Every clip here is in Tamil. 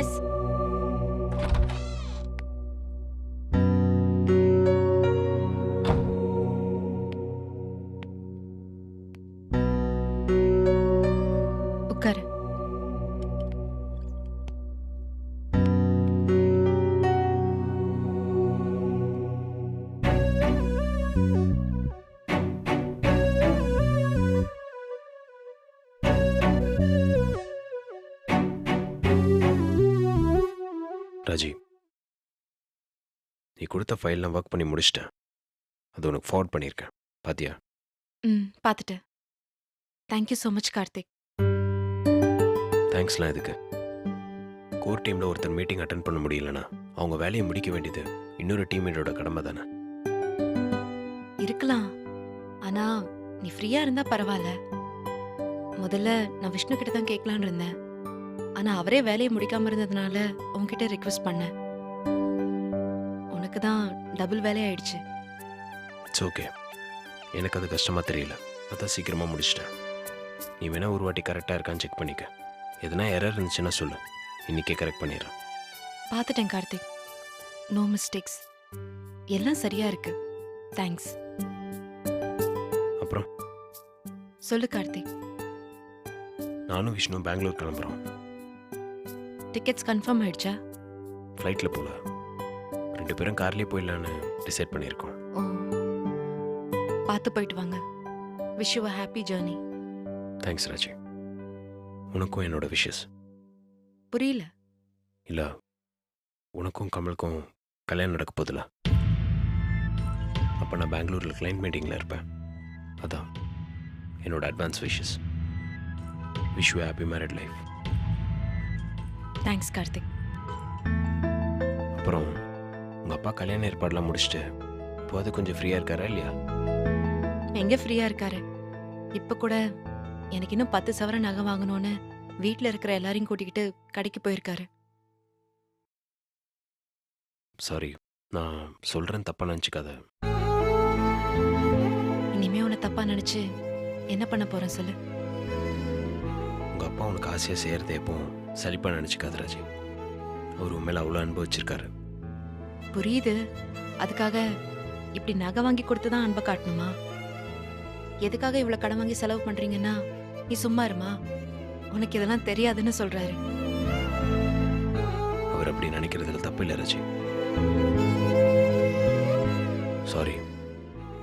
எஸ் உட்காரு ராஜி நீ கொடுத்த ஃபைல்லாம் ஒர்க் பண்ணி முடிச்சிட்டேன். அது உனக்கு ஃபார்வர்ட் பண்ணியிருக்கேன். பாத்தியா? ம் பார்த்துட்டேன் thank you so much Karthik. தேங்க்ஸ்லாம் இதுக்கு கோர் டீமில் ஒருத்தர் மீட்டிங் அட்டன் பண்ண முடியலனா அவங்க வேலையை முடிக்க வேண்டியது இன்னொரு டீம்மேட்டோட கடமை தானே? இருக்கலாம். ஆனா நீ ஃப்ரீயா இருந்தா பரவாயில்ல. முதல்ல நான் விஷ்ணு கிட்ட தான் கேட்கலான்னு இருந்தேன். ஆனா அவரே வேலையை முடிக்காம இருந்ததுனால உன்கிட்ட ரிக்வெஸ்ட் பண்ணேன். உனக்கு தான் டபுள் வேலை ஆயிடுச்சு. இட்ஸ் ஓகே எனக்கு அது கஷ்டமாக தெரியல. அதான் சீக்கிரமாக முடிச்சிட்டேன். நீ வேணா ஒரு வாட்டி கரெக்டாக இருக்கான்னு செக் பண்ணிக்க. எதனா எரர் இருந்துச்சுன்னா சொல்லு. இன்னைக்கே கரெக்ட் பண்ணிடுறேன். பார்த்துட்டேன் கார்த்திக். நோ மிஸ்டேக்ஸ் எல்லாம் சரியா இருக்கு. தேங்க்ஸ் அப்புறம்? சொல்லு கார்த்திக். நானும் விஷ்ணு பெங்களூர் கிளம்புறோம். டிக்கெட்ஸ் கன்ஃபார்ம் ஆயிடுச்சா? ஃப்ளைட்டில் போகல ரெண்டு பேரும் கார்லேயே போயிடலான்னு டிசைட் பண்ணியிருக்கோம். பார்த்து போயிட்டு வாங்க. Wish you happy journey thanks Raji. உனக்கும் என்னோட விஷஸ் புரியல. இல்லை உனக்கும் கமலுக்கும் கல்யாணம் நடக்க போதில்ல அப்போ நான் பெங்களூரில் கிளைண்ட் மீட்டிங்கில் இருப்பேன். அதான் என்னோட advance wishes wish you happy married life thanks Karthik அப்புறம் உங்கள் அப்பா கல்யாண ஏற்பாடெலாம் முடிச்சுட்டு இப்போ அது கொஞ்சம் ஃப்ரீயாக இருக்காரா இல்லையா? எங்க ஃப்ரீயா இருக்காரு? இப்ப கூட எனக்கு இன்னும் பத்து சவரன் நகை வாங்கணும்னு வீட்ல இருக்கிற எல்லாரையும் கூட்டிக்கிட்டு கடைக்கு போயிருக்காரு. சாரி நான் சொல்கிறேன் தப்பாக நினச்சிக்காத. இனிமே உன்னை தப்பா நினைச்சு என்ன பண்ண போறேன் சொல்லு? உங்கள் அப்பா உனக்கு ஆசையாக செய்கிறத எப்பவும் சலிப்பாக நினச்சிக்காத ராஜி. அவர் உண்மையில அவ்வளோ அன்பு வச்சிருக்காரு. புரியுது. அதுக்காக இப்படி நகை வாங்கி கொடுத்து தான் அன்பை காட்டணுமா? எதுக்காக இவ்வளவு கடன் வாங்கி செலவு பண்றீங்கன்னா நீ சும்மா இருமா. உனக்கு இதெல்லாம் தெரியாதுன்னு சொல்றாரு. அவர் அப்படி நினைக்கிறதுல தப்பு இல்லை ராஜி. சாரி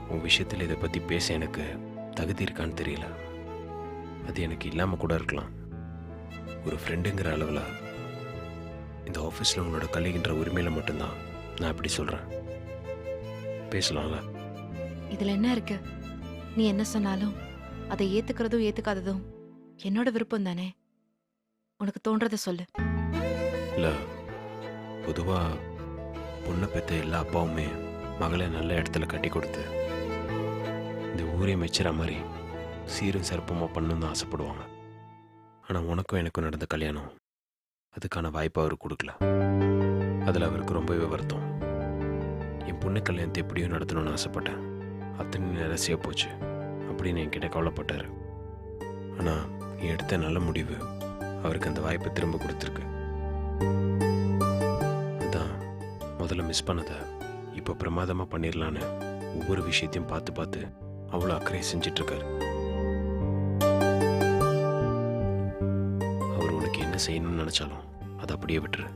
உன் விஷயத்தில் இதை பற்றி பேச எனக்கு தகுதி இருக்கான்னு தெரியல. அது எனக்கு இல்லாமல் கூட இருக்கலாம். ஒரு ஃப்ரெண்டுங்கிற அளவில் இந்த ஆஃபீஸில் உன்னோட கல்லிகின்ற உரிமையில் மட்டும்தான் நான் இப்படி சொல்கிறேன் பேசலாம்ல? இதுல என்ன இருக்கு? நீ என்ன சொன்னாலும் அதை ஏத்துக்கிறதும் ஏத்துக்காததும் என்னோட விருப்பம் தானே? உனக்கு தோன்றத சொல்லு. இல்லை பொதுவாக பொண்ணை பெற்ற எல்லா அப்பாவுமே மகளை நல்ல இடத்துல கட்டி கொடுத்து இந்த ஊரே மெச்சுற மாதிரி சீரும் சிறப்புமாக பண்ணணும்னு தான் ஆசைப்படுவாங்க. ஆனால் உனக்கும் எனக்கும் நடந்த கல்யாணம் அதுக்கான வாய்ப்பை அவர் கொடுக்கல. அதில் அவருக்கு ரொம்பவே வருத்தம். என் பொண்ணு கல்யாணத்தை எப்படியும் நடத்தணும்னு ஆசைப்பட்டேன். அத்தனை நிரசியாக போச்சு அப்படின்னு என்கிட்ட கவலைப்பட்டார். ஆனால் நீ எடுத்த நல்ல முடிவு அவருக்கு அந்த வாய்ப்பை திரும்ப கொடுத்துருக்கு. அதான் முதல்ல மிஸ் பண்ணதை இப்போ பிரமாதமாக பண்ணிடலான்னு ஒவ்வொரு விஷயத்தையும் பார்த்து பார்த்து அவ்வளோ அக்கறை செஞ்சிட்ருக்காரு செய்யணும்னு நினச்சாலும் அதை அப்படியே விட்டுரு.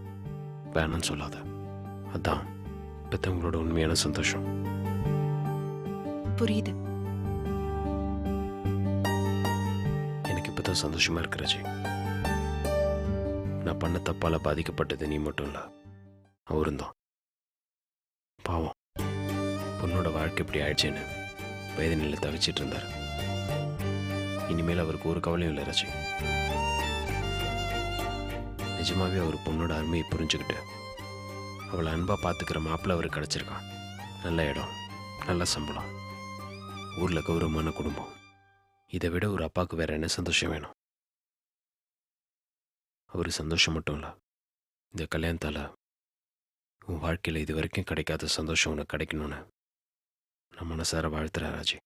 வேணாம்னு சொல்லாத. அதான் பெற்றவங்களோட உண்மையான சந்தோஷம். புரியுது. எனக்கு இப்போ தான் சந்தோஷமாக இருக்கு ராஜி. நான் பண்ண தப்பால் பாதிக்கப்பட்டது நீ மட்டும் இல்லை. அவரும் தான். பாவம். பொண்ணோட வாழ்க்கை இப்படி ஆயிடுச்சேன்னு வேதனையில் தவிச்சிட்டு இருந்தார். இனிமேல் அவருக்கு ஒரு கவலையும் இல்லை ராஜி. நிஜமாவே அவர் பொண்ணோட அருமையை புரிஞ்சுக்கிட்டு அவளை அன்பாக பார்த்துக்கிற மாப்பிள்ள அவருக்கு கிடச்சிருக்கான். நல்ல இடம் நல்ல சம்பளம் ஊரில் கௌரவமான குடும்பம். இதை விட ஒரு அப்பாவுக்கு வேற என்ன சந்தோஷம் வேணும்? அவர் சந்தோஷம் மட்டும் இல்லை இந்த கல்யாணத்தால் உன் வாழ்க்கையில் இது வரைக்கும் கிடைக்காத சந்தோஷம் உனக்கு கிடைக்கணும்னு நான் மனசார வாழ்த்துறேன் ராஜி.